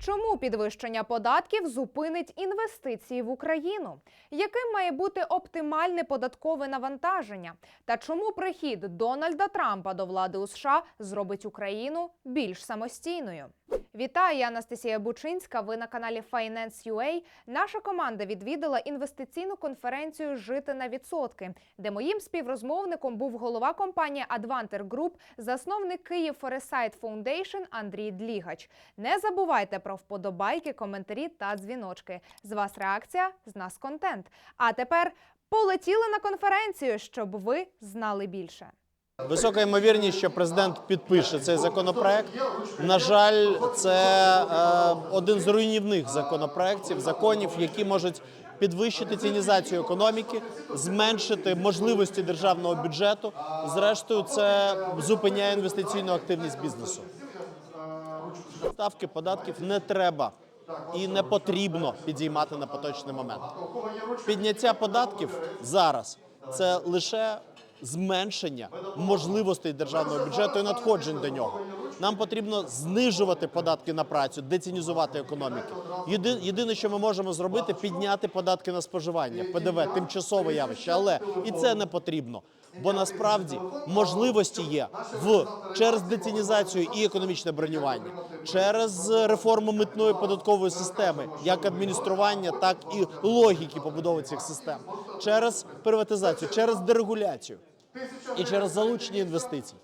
Чому підвищення податків зупинить інвестиції в Україну? Яким має бути оптимальне податкове навантаження? Та чому прихід Дональда Трампа до влади у США зробить Україну більш самостійною? Вітаю, я Анастасія Бучинська. Ви на каналі Finance UA. Наша команда відвідала інвестиційну конференцію Жити на відсотки, де моїм співрозмовником був голова компанії Advanter Group, засновник Київ Foresight Foundation Андрій Длігач. Не забувайте про вподобайки, коментарі та дзвіночки. З вас реакція, з нас контент. А тепер полетіли на конференцію, щоб ви знали більше. Висока ймовірність, що президент підпише цей законопроект. На жаль, це е, один з руйнівних законопроєктів, законів, які можуть підвищити цінізацію економіки, зменшити можливості державного бюджету. Зрештою, це зупиняє інвестиційну активність бізнесу. Ставки податків не треба і не потрібно підіймати на поточний момент. Підняття податків зараз це лише зменшення можливостей державного бюджету і надходжень до нього. Нам потрібно знижувати податки на працю, децінізувати економіки. Єди- Єдине, що ми можемо зробити, підняти податки на споживання, ПДВ, тимчасове явище, але і це не потрібно. Бо насправді можливості є в через децінізацію і економічне бронювання, через реформу митної податкової системи, як адміністрування, так і логіки побудови цих систем, через приватизацію, через дерегуляцію і через залучення інвестицій.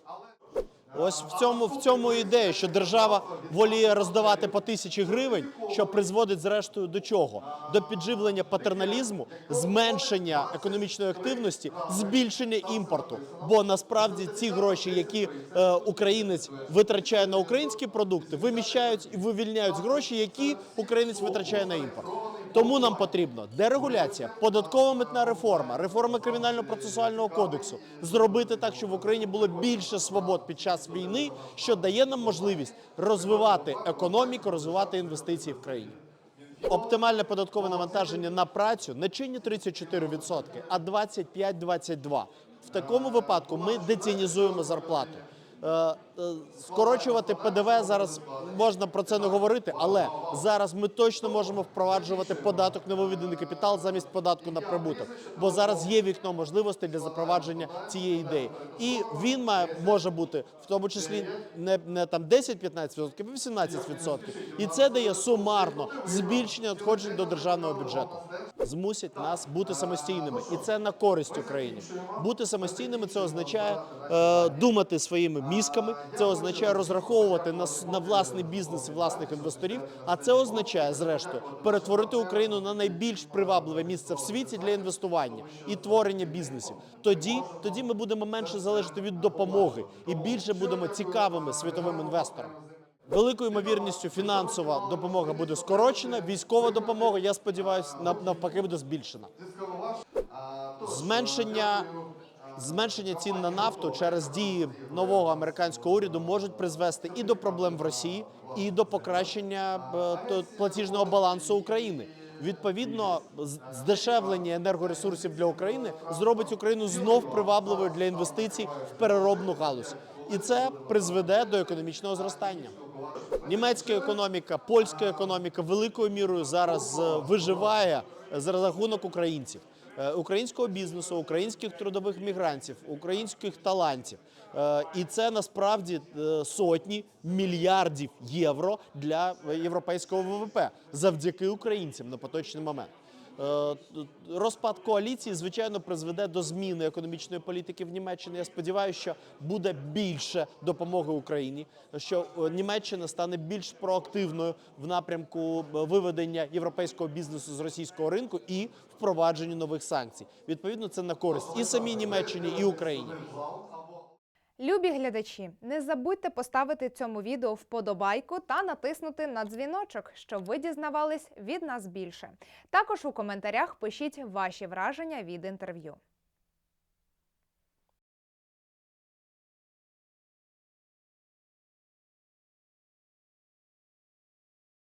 Ось в цьому в цьому ідея, що держава воліє роздавати по тисячі гривень, що призводить зрештою до чого? До підживлення патерналізму, зменшення економічної активності, збільшення імпорту. Бо насправді ці гроші, які е, українець витрачає на українські продукти, виміщають і вивільняють гроші, які українець витрачає на імпорт. Тому нам потрібно дерегуляція, податкова митна реформа, реформа кримінально-процесуального кодексу, зробити так, щоб в Україні було більше свобод під час війни, що дає нам можливість розвивати економіку, розвивати інвестиції в країні. Оптимальне податкове навантаження на працю не чинить 34%, а 25-22%. В такому випадку ми децінізуємо зарплату. Е, е, Скорочувати ПДВ зараз можна про це не говорити, але зараз ми точно можемо впроваджувати податок на виведений капітал замість податку на прибуток. Бо зараз є вікно можливостей для запровадження цієї ідеї. І він має може бути в тому числі не, не там 10-15%, а 18%. І це дає сумарно збільшення надходжень до державного бюджету. Змусять нас бути самостійними, і це на користь Україні. Бути самостійними це означає е, думати своїми мізками, це означає розраховувати на, на власний бізнес і власних інвесторів. А це означає, зрештою, перетворити Україну на найбільш привабливе місце в світі для інвестування і творення бізнесів. Тоді, тоді ми будемо менше залежати від допомоги і більше будемо цікавими світовим інвесторам. Великою ймовірністю фінансова допомога буде скорочена, військова допомога, я сподіваюся, нав- навпаки буде збільшена. Зменшення, зменшення цін на нафту через дії нового американського уряду можуть призвести і до проблем в Росії, і до покращення е, платіжного балансу України. Відповідно, здешевлення енергоресурсів для України зробить Україну знов привабливою для інвестицій в переробну галузь, і це призведе до економічного зростання. Німецька економіка, польська економіка великою мірою зараз е, виживає за рахунок українців, українського бізнесу, українських трудових мігрантів, українських талантів. Е, І це насправді е, сотні мільярдів євро для європейського ВВП завдяки українцям на поточний момент. Е, Розпад коаліції, звичайно, призведе до зміни економічної політики в Німеччині. Я сподіваюся, що буде більше допомоги Україні, що е, Німеччина стане більш проактивною в напрямку е, виведення європейського бізнесу з російського ринку і впровадженню нових санкцій. Відповідно, це на користь і самій Німеччині, і Україні. Любі глядачі, не забудьте поставити цьому відео вподобайку та натиснути на дзвіночок, щоб ви дізнавались від нас більше. Також у коментарях пишіть ваші враження від інтерв'ю.